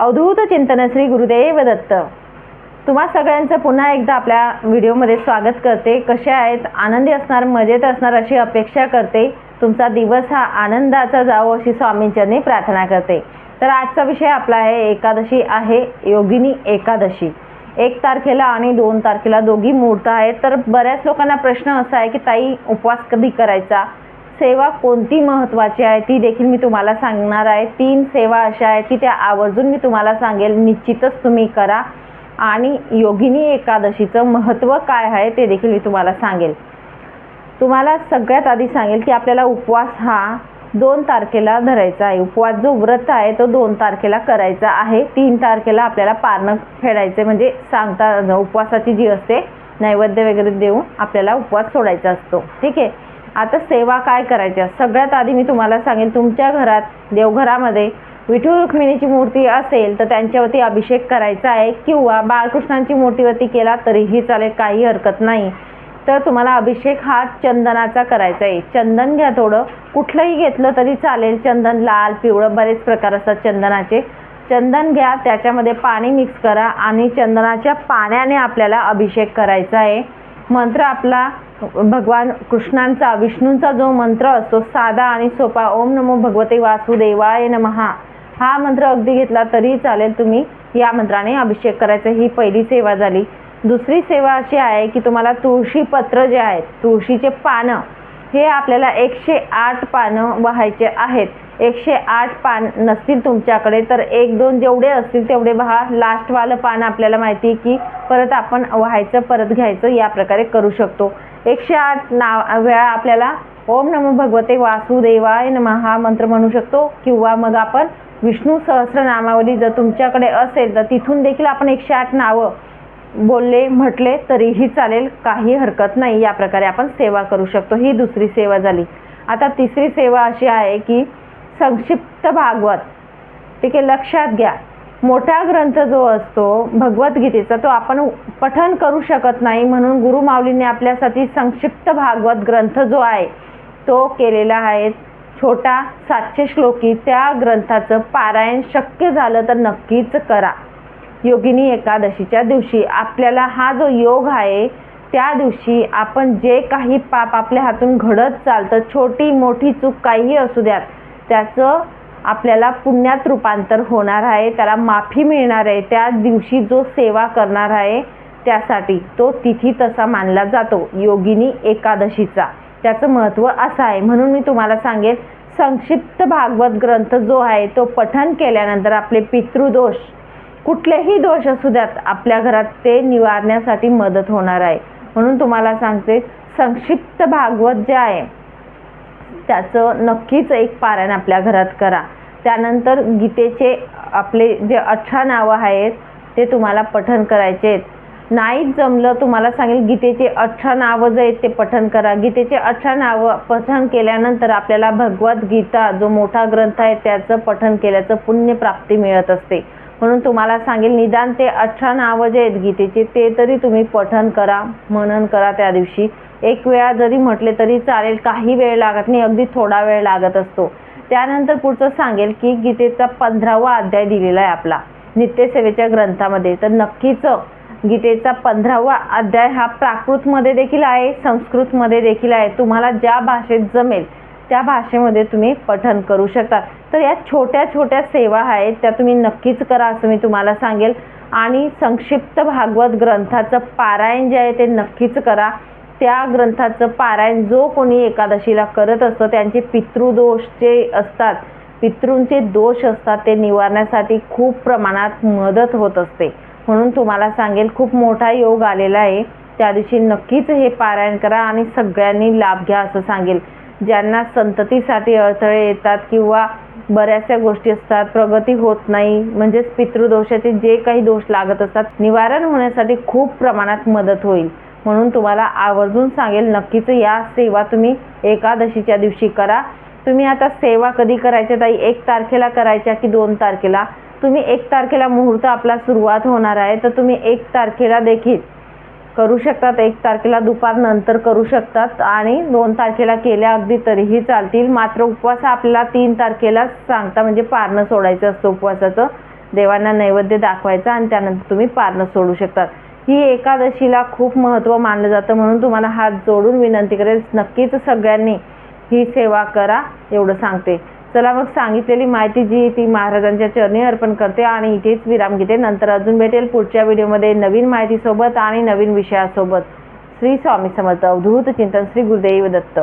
अवधूत चिंतन श्री गुरुदेव दत्त तुम्हा सगळ्यांचं पुन्हा एकदा आपल्या व्हिडिओमध्ये स्वागत करते. कसे आहेत? आनंदी असणार मजेत असणार अशी अपेक्षा करते. तुमचा दिवस हा आनंदाचा जावो अशी स्वामींच्यांनी प्रार्थना करते. तर आजचा विषय आपला आहे एकादशी आहे योगिनी एकादशी. एक तारखेला आणि दोन तारखेला दोघी मुहूर्त आहेत. तर बऱ्याच लोकांना प्रश्न असा आहे की ताई उपवास कधी करायचा? सेवा कोणती महत्त्वाची आहे ती देखील मी तुम्हाला सांगणार आहे. तीन सेवा अशा आहेत की त्या आवर्जून मी तुम्हाला सांगेल. निश्चितच तुम्ही करा. आणि योगिनी एकादशीचं महत्त्व काय आहे ते देखील मी तुम्हाला सांगेल. तुम्हाला सगळ्यात आधी सांगेल की आपल्याला उपवास हा दोन तारखेला धरायचा आहे. उपवास जो व्रत आहे तो दोन तारखेला करायचा आहे. तीन तारखेला आपल्याला पारणं फेडायचे म्हणजे सांगता उपवासाची जी असते नैवेद्य वगैरे देऊन आपल्याला उपवास सोडायचा असतो. ठीक आहे? आता सेवा काय करायच्या सगळ्यात आधी मी तुम्हाला सांगेन तुमच्या घरात देवघरामध्ये विठू रुक्मिणीची मूर्ती असेल तर त्यांच्यावरती अभिषेक करायचा आहे किंवा बाळकृष्णांची मूर्तीवरती केला तरीही चालेल काही हरकत नाही. तर तुम्हाला अभिषेक हा चंदनाचा करायचा आहे. चंदन घ्या थोडं. कुठलंही घेतलं तरी चालेल. चंदन लाल पिवळं बरेच प्रकार असतात चंदनाचे. चंदन घ्या त्याच्यामध्ये पाणी मिक्स करा आणि चंदनाच्या पाण्याने आपल्याला अभिषेक करायचा आहे. मंत्र आपला भगवान कृष्णांचा विष्णूंचा जो मंत्र असतो साधा आणि सोपा ओम नमो भगवते वासुदेवाय नमहा हा मंत्र अगदी घेतला तरी चालेल तुम्ही या मंत्राने अभिषेक करायचा. ही पहिली सेवा झाली. दुसरी सेवा अशी आहे की तुम्हाला तुळशी पत्र जे आहेत तुळशीचे पानं हे आपल्याला एकशे आठ पानं व्हायचे आहेत. एकशे आठ पान नसतील तुमच्याकडे तर एक दोन जेवढे असतील तेवढे पहा लास्टवालं पान आपल्याला माहिती आहे की परत आपण व्हायचं परत घ्यायचं या प्रकारे करू शकतो. एकशे आठ नाव वेळा आपल्याला ओम नमो भगवते वासुदेवाय नम हा मंत्र म्हणू शकतो. किंवा मग आपण विष्णू सहस्रनामावली जर तुमच्याकडे असेल तर तिथून देखील आपण एकशे आठ नावं बोलले म्हटले तरीही चालेल. काही हरकत नाही. या प्रकारे आपण सेवा करू शकतो. ही दुसरी सेवा झाली. आता तिसरी सेवा अशी आहे की संक्षिप्त भागवत. ठीक? आहे लक्षात घ्या. मोठा ग्रंथ जो असतो भगवद्गीतेचा तो आपण पठन करू शकत नाही म्हणून गुरु माऊलीने आपल्यासाठी संक्षिप्त भागवत ग्रंथ जो आहे तो केलेला आहे. छोटा सातशे श्लोकी त्या ग्रंथाचं पारायण शक्य झालं तर नक्कीच करा. योगिनी एकादशीच्या दिवशी आपल्याला हा जो योग आहे त्या दिवशी आपण जे काही पाप आपल्या हातून घडत चालतं छोटी मोठी चूक काहीही असू द्यात त्याचं आपल्याला पुण्यात रूपांतर होणार आहे त्याला माफी मिळणार आहे त्या दिवशी जो सेवा करणार आहे त्यासाठी तो तिथी तसा मानला जातो योगिनी एकादशीचा. त्याचं महत्त्व असं आहे. म्हणून मी तुम्हाला सांगेन संक्षिप्त भागवत ग्रंथ जो आहे तो पठन केल्यानंतर आपले पितृदोष कुठलेही दोष असू द्यात आपल्या घरात ते निवारण्यासाठी मदत होणार आहे. म्हणून तुम्हाला सांगते संक्षिप्त भागवत जे आहे त्याचं नक्कीच एक पारायण आपल्या घरात करा. त्यानंतर गीतेचे आपले जे अठरा नावं आहेत ते तुम्हाला पठन करायचे आहेत. नाहीच जमलं तुम्हाला सांगेल गीतेचे अठरा नावं जे आहेत ते पठन करा. गीतेचे अठरा नावं पठन केल्यानंतर आपल्याला भगवद्गीता जो मोठा ग्रंथ आहे त्याचं पठन केल्याचं पुण्यप्राप्ती मिळत असते. म्हणून तुम्हाला सांगेल निदान ते अठरा नावं जे आहेत गीतेचे ते तरी तुम्ही पठन करा मनन करा त्या दिवशी. एक वेळा जरी म्हटले तरी चालेल काही वेळ लागत नाही अगदी थोडा वेळ लागत असतो. त्यानंतर पुढचं सांगेल की गीतेचा पंधरावा अध्याय दिलेला आहे आपला नित्यसेवेच्या ग्रंथामध्ये. तर नक्कीच गीतेचा पंधरावा अध्याय हा प्राकृतमध्ये देखील आहे संस्कृतमध्ये देखील आहे. तुम्हाला ज्या भाषेत जमेल त्या भाषेमध्ये तुम्ही पठन करू शकता. तर या छोट्या छोट्या सेवा आहेत त्या तुम्ही नक्कीच करा असं मी तुम्हाला सांगेल. आणि संक्षिप्त भागवत ग्रंथाचं पारायण जे आहे ते नक्कीच करा. त्या ग्रंथाचं पारायण जो कोणी एकादशीला करत असतं त्यांचे पितृदोष जे असतात पितृंचे दोष असतात ते निवारण्यासाठी खूप प्रमाणात मदत होत असते. म्हणून तुम्हाला सांगेल खूप मोठा योग आलेला आहे. त्या दिवशी नक्कीच हे पारायण करा आणि सगळ्यांनी लाभ घ्या असं सांगेल. ज्यांना संततीसाठी अडथळे येतात किंवा बऱ्याचशा गोष्टी असतात प्रगती होत नाही म्हणजेच पितृदोषाचे जे काही दोष लागत असतात निवारण होण्यासाठी खूप प्रमाणात मदत होईल. म्हणून तुम्हाला आवर्जून सांगेल नक्कीच या सेवा तुम्ही एकादशीच्या दिवशी करा. तुम्ही आता सेवा कधी करायच्या ताई? एक तारखेला करायच्या की दोन तारखेला? तुम्ही एक तारखेला मुहूर्त आपला सुरुवात होणार आहे तर तुम्ही एक तारखेला देखील करू शकतात. एक तारखेला दुपार नंतर करू शकतात आणि दोन तारखेला केल्या अगदी तरीही चालतील. मात्र उपवास आपल्याला तीन तारखेला सांगता म्हणजे पारणं सोडायचं असतं उपवासाचं. देवांना नैवेद्य दाखवायचा आणि त्यानंतर तुम्ही पारणं सोडू शकतात. ही एकादशीला खूप महत्त्व मानलं जातं म्हणून तुम्हाला हात जोडून विनंती करेल. नक्कीच सगळ्यांनी ही सेवा करा एवढं सांगते. चला मग सांगितलेली माहिती जी ती महाराजांच्या चरणी अर्पण करते आणि इथेच विराम घेते. नंतर अजून भेटेल पुढच्या व्हिडिओमध्ये नवीन माहितीसोबत आणि नवीन विषयासोबत. श्री स्वामी समर्थ. अवधूत चिंतन श्री गुरुदेव दत्त.